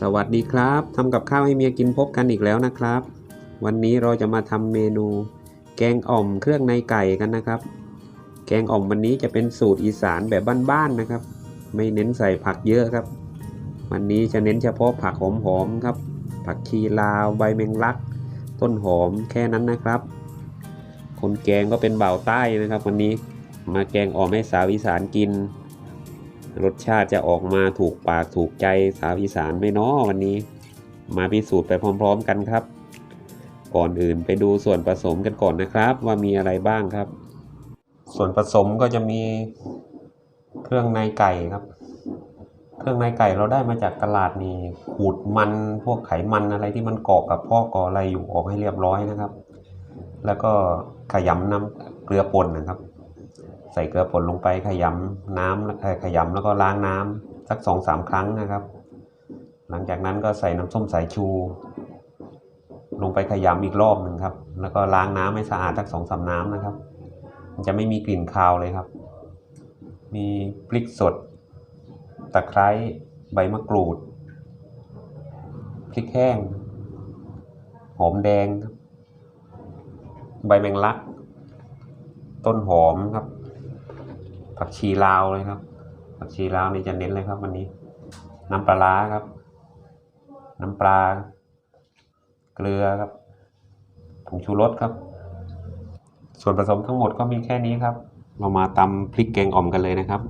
สวัสดีครับทำกับข้าวให้เมียกินพบกันอีกแล้วนะครับ วันนี้เราจะมาทำเมนู แกงอ่อมเครื่องในไก่กันนะครับ แกงอ่อมวันนี้จะเป็นสูตรอีสานแบบบ้านๆนะครับ ไม่เน้นใส่ผักเยอะครับ วันนี้จะเน้นเฉพาะผักหอมๆครับ ผักชีลาวใบแมงลัก ต้นหอมแค่นั้นนะครับ คนแกงก็เป็นบ่าวใต้นะครับ วันนี้มาแกงอ่อมให้สาวอีสานกิน รสชาติจะออกมาถูกปากถูกใจสาวอีสานไหม่น้อวันนี้ มาพิสูจน์ไปพร้อม ๆ กันครับ ก่อนอื่นไปดูส่วนผสมกันก่อนนะครับ ว่ามีอะไรบ้างครับ ส่วนผสมก็จะมีเครื่องในไก่ครับ เครื่องในไก่เราได้มาจากตลาดนี่ขูดมันพวกไขมันอะไรที่มันเกาะกับพ่อก่ออะไรอยู่ออกให้เรียบร้อยนะครับ แล้วก็ขยำน้ำเกลือป่นนะครับ ใส่เกลือป่นลงไปขยำน้ำเอ่อขยำแล้วก็ล้างน้ำสักสองสามครั้งนะครับ หลังจากนั้นก็ใส่น้ำส้มสายชู ลงไปขยำอีกรอบหนึ่งครับ แล้วก็ล้างน้ำให้สะอาดสักสองสามน้ำนะครับ มันจะไม่มีกลิ่นคาวเลยครับ มีพริกสด ตะไคร้ใบมะกรูดพริกแห้ง หอมแดงครับใบแมงลัก ต้นหอมครับ ผักชีลาวเลยครับ ผักชีลาวนี่จะเน้นเลยครับ วันนี้ น้ำปลาร้าครับ น้ำปลา เกลือครับผงชูรสครับ ส่วนผสมทั้งหมดก็มีแค่นี้ครับ เรามาตำพริกแกงอ่อมกันเลยนะครับ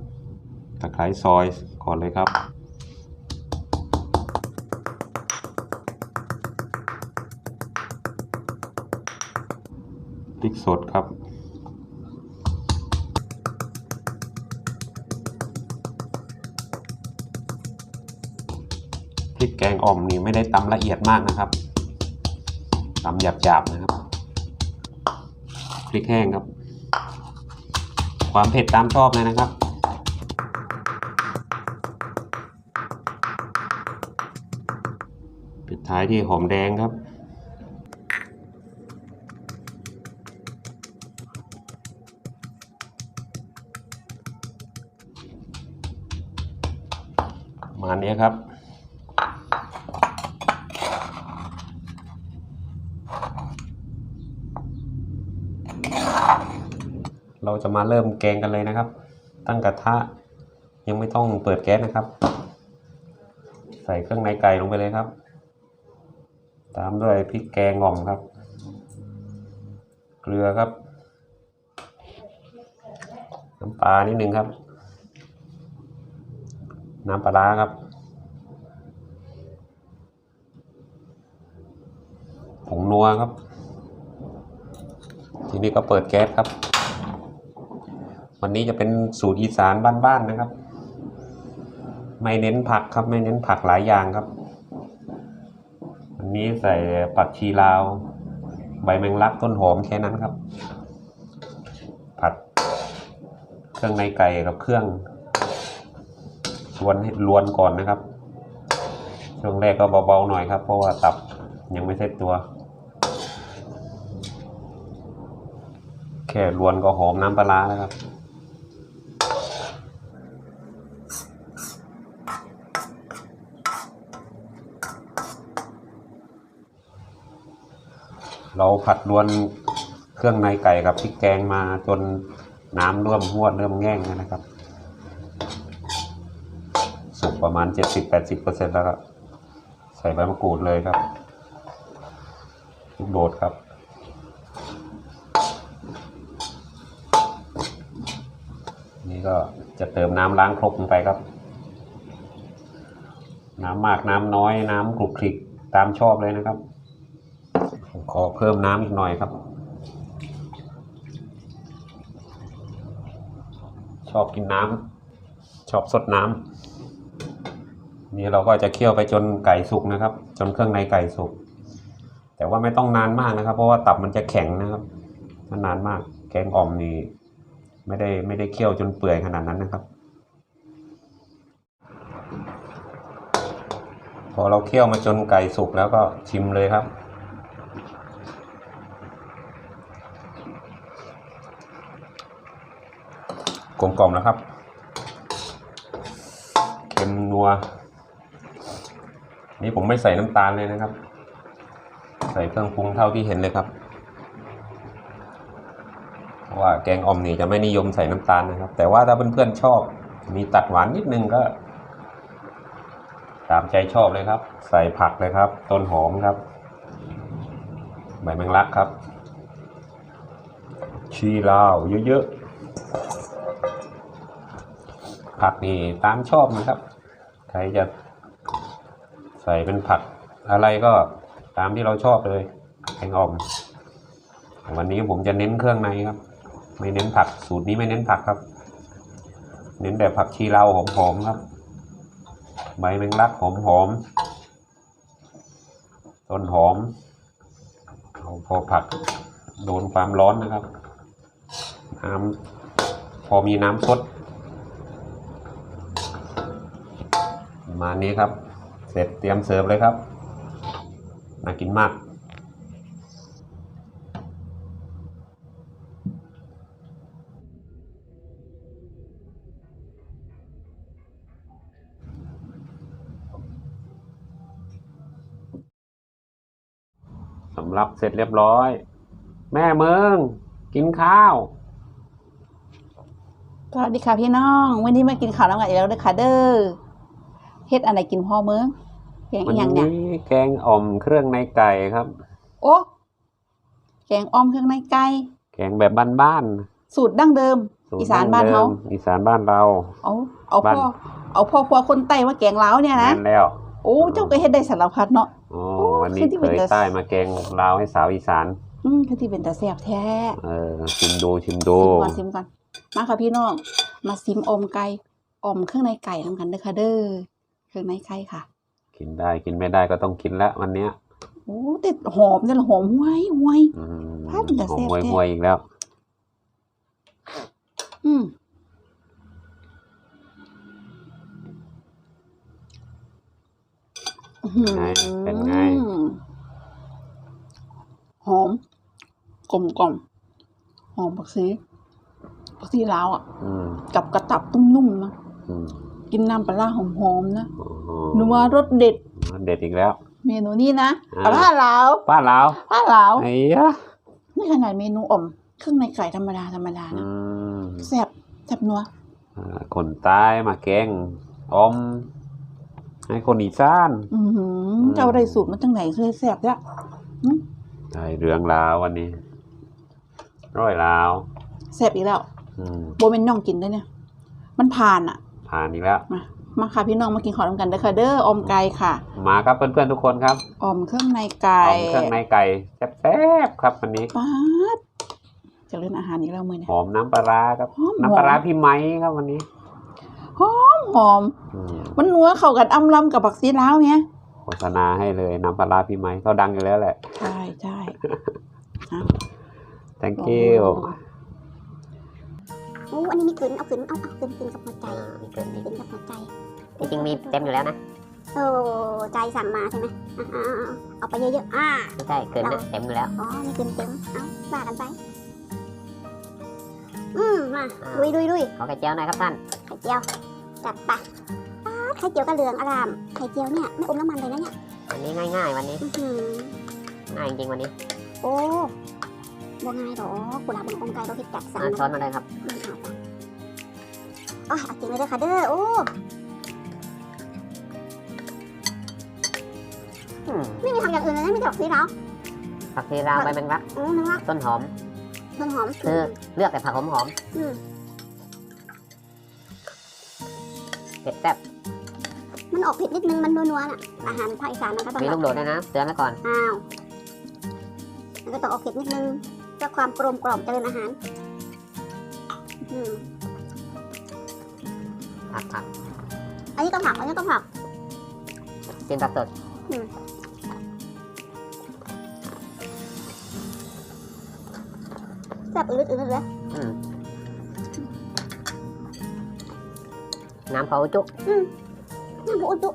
ตะไคร้ซอยก่อนเลยครับพริกสดครับ พริกแกงอ่อมนี่ไม่ได้ตำละเอียดมากนะครับตำหยาบๆนะครับพริกแห้งครับ ความเผ็ดตามชอบเลยนะครับปิดท้ายที่หอมแดงครับมาณนี้ครับ เราจะมาเริ่มแกงกันเลยนะครับ ตั้งกระทะยังไม่ต้องเปิดแก๊สนะครับ ใส่เครื่องในไก่ลงไปเลยครับ ตามด้วยพริกแกงอ่อมครับ เกลือครับ น้ำปลานิดนึงครับ น้ำปลาครับผงนัวครับ ทีนี้ก็เปิดแก๊สครับ วันนี้จะเป็นสูตรอีสานบ้านๆนะครับ ไม่เน้นผักครับ ไม่เน้นผักหลายอย่างครับ วันนี้ใส่ผักชีลาว ใบแมงลักต้นหอมแค่นั้นครับ ผัดเครื่องในไก่กับเครื่องลวนให้ลวนก่อนนะครับ ช่วงแรกก็เบาๆหน่อยครับ เพราะว่าตับยังไม่เซ็ตตัว แค่ลวนก็หอมน้ำปลาแล้วครับ เราผัดรวนเครื่องในไก่กับพริกแกงมาจนน้ำเริ่มหวดเริ่มแง่งนะครับ สุกประมาณ 70-80%แล้วครับใส่ใบมะกรูดเลยครับลูกโดดครับนี่ก็จะเติมน้ำล้างครกลงไปครับ น้ำมากน้ำน้อยน้ำกรุกคลิกตามชอบเลยนะครับ อเพิ่มน้ำอีกหน่อยครับ ชอบกินน้ำชอบสดน้ำนี่เราก็จะเคี่ยวไปจนไก่สุกนะครับ จนเครื่องในไก่สุก แต่ว่าไม่ต้องนานมากนะครับ เพราะว่าตับมันจะแข็งนะครับถ้านานมากแกงอ่อมนี่ไม่ได้ไม่ได้เคี่ยวจนเปื่อยขนาดนั้นนะครับ พอเราเคี่ยวมาจนไก่สุกแล้วก็ชิมเลยครับ กลมกล่อมแล้วครับเค็มนัว นี่ผมไม่ใส่น้ำตาลเลยนะครับ ใส่เครื่องปรุงเท่าที่เห็นเลยครับเพราะว่าแกงอ่อมนี่จะไม่นิยมใส่น้ำตาลนะครับ แต่ว่าถ้าเพื่อนๆชอบ มีตัดหวานนิดนึงก็ ตามใจชอบเลยครับ ใส่ผักเลยครับ ต้นหอมครับ ใบแมงลักครับ ชีลาวเยอะๆ ผักนี่ตามชอบนะครับ ใครจะใส่เป็นผักอะไรก็ตามที่เราชอบเลยแกงอ่อมวันนี้ผมจะเน้นเครื่องในครับ ไม่เน้นผักสูตรนี้ไม่เน้นผักครับ เน้นแต่ผักชีลาวหอมๆครับ ใบแมงลักหอมๆต้นหอมเอาพอผักโดนความร้อนนะครับน้ำพอมีน้ำซด ประมาณนี้ครับ เสร็จเตรียมเสิร์ฟเลยครับน่ากินมากสำรับเสร็จเรียบร้อย แม่เมืองกินข้าว สวัสดีค่ะพี่น้อง วันนี้มากินข้าวน้ำกันอีกแล้วเด้อค่ะเด้อ เฮ็ดอะไรกินพ่อเมืองแกงวัอีนหยังเนี่ย นี้แกงอ่อมเครื่องในไก่ครับ โอ้แกงอ้อมเครื่องในไก่แกงแบบบ้านสูตรดั้งเดิม ๆสูตรอีสานบ้านเขาดั้งดิมอีสานบ้านเรา เอาเอาบ้าน พ่อเอาพ่อครัวคนไต้มาแกงลาวเนี่ยนะนั่นแล้ว โอ้เจ้าก็เฮ็ดได้สารพัดเนาะโอ้โอ้วันนี้คือที่เคเป็นยแต่ ใต้มาแกงลาวให้สาวอีสาน อืมคือที่เป็นตาแซ่บแท้เออชิมดูชิมดูซิมก่อนซิมก่อนมาค่ะพี่น้องมาซิมอมไก่อมเครื่องในไก่ทำกันเด้อค่ะเด้อเครื่องในไก่ค่ะ กินได้กินไม่ได้ก็ต้องกินแล้ววันเนี้ยโอ้ติดหอมเนี่ยหอมห้วยห้วยอืมพลาดแต่หอแซ่มบหวยแท้หวยอีกแล้ว อืมอื้อหือไงเป็นไงหอมกลมกล่อมหอมผักชีผักชีลาวอะอืมกับกระตับนุ่มๆนะอืม กินน้ำปลาร้าหอมๆนะโอ้โหหนูว่ารสเด็ดเด็ดอีกแล้ว เมนูนี้นะอ่า ปลาร้าลาวป้าลาวปลาลาวไอ้ยะนี่ขนาดเมนูอ่อมเครื่องในไก่ธรรมดาธรรมดาอืนะมแซ่บแซ่บนัวอ่าคนใต้มาแกงออมให้คนอีสาน อือหือเจ้าได้สูตรมาจากไหนเคยแซ่บเนี่ยได้เรื่องลาววันนี้ ร้อยลาว แซ่บอีกแล้วอืมโบเป็นน้องกินด้วยเนี่ย มันผ่านอะ ผ่านอีกแล้ว มามาค่ะพี่น้องมากินข้าวด้วยกันเด้อค่ะเด้ออมไก่ค่ะ มาครับเพื่อนๆทุกคนครับอมเครื่องในไก่ออมเครื่องในไก่แซ่บๆครับวันนี้ป๊าดเจะเล่นอาหารอีกแล้วมือเนี่ยหอมน้ำปลาร้าครับหอมน้ำปลาร้าพี่ไม้ครับวันนี้หอมหอมอืมมันนัวเข้ากันอำลำกับผักซีลาวเนี่ยโฆษณาให้เลยน้ำปลาร้าพี่ไม้เขาดังอยู่แล้วแหละ ใช่ใช่อะ thank you โอ้อันนี้มีกลืนเอากลืนเอาเอากลืนกลืนกับหัวใจอ่ามีเกินมีกลืนกับหัวใจ จริงๆมีเต็มอยู่แล้วนะโอ้ใจสั่งมาใช่ไหมอะอะอะเอาไปเยอะๆอ่าไม่ใช่เกินนะเต็มอยู่แล้วอ๋อมีกลืนเต็มเอาว่ากันไปอืมมาลุยลุยลุยขอไข่เจียวหน่อยครับท่านไข่เจียวจัดไปป๊าดไข่เจียวกระเหลืองอารามไข่เจียวเนี่ยไม่อมน้ำมันเลยนะเนี่ยวันนี้ง่ายๆวันนี้อื้อหือง่ายจริงๆวันนี้ โอ้บ่ง่ายหรอกุหลาบนองไก่เราเห็ดจัดสั่งเอานะช้อนมาเลยครับอืมเอาไป อ๋อเอาจริงเลยเด้อค่ะเด้อ โอ้อืมไม่มีทำอย่างอื่นเลยนะมีแต่แบบซีร้าวผักชีลาวใบแมงลักอืมนึกว่าต้นหอม ต้นหอมคือเลือกแต่ผักหอมอืมๆเผ็ดแซ่บมันออกเผ็ดนิดนึง มันนัวๆน่ะ อาหารภาคอีสานมันก็ต้องมีแบลูบกโดดด้วยนะเตือนไว้ก่อน อ้าวมันก็ต้องออกเผ็ดนิดนึงเพื่อความกลมกล่อมเจริญอาหาร อืม ผักผักอันนี้ก็ผัก อันนี้ก็ผัก กินผักสดแซ่บอืดอืดเลยอืมน้ำเผาจุกน้ำบุอุจุ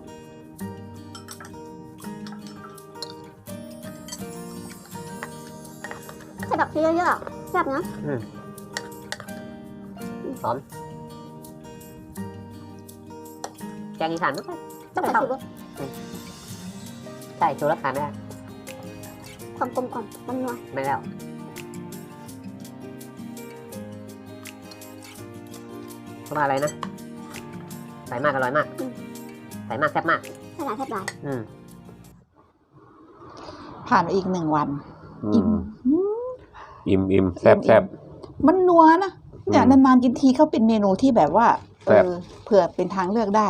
ใส่ดอกชีเยอะๆแซ่บนะ แกงอีสานมั้งต้องใส่ชูรสใช่ชูรสขาดไม่ได้ความกลมกล่อมมันนัวไม่แล้วเพราะว่าอะไรนะใส่มากอร่อยมากใส่มากแซ่บมากสลายแทบหลายอืมผ่านไปอีกหนึ่งวันอือิ่มมอืมอิ่มอิ่มแซบอิ่มแซบมันนัวนะเนี่ยอืมนานๆกินทีเขาเป็นเมนูที่แบบว่าเอแซ่บอเผื่อเป็นทางเลือกได้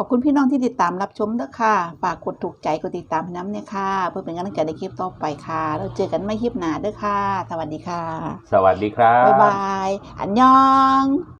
ขอบคุณพี่น้องที่ติดตามรับชมด้วยค่ะ ฝากกดถูกใจกดติดตามให้น้ำเนี่ยค่ะ เพื่อเป็นกำลังใจในคลิปต่อไปค่ะ แล้วเจอกันไม่คลิปหน้าด้วยค่ะ สวัสดีค่ะ สวัสดีครับ บ๊ายบาย อันยอง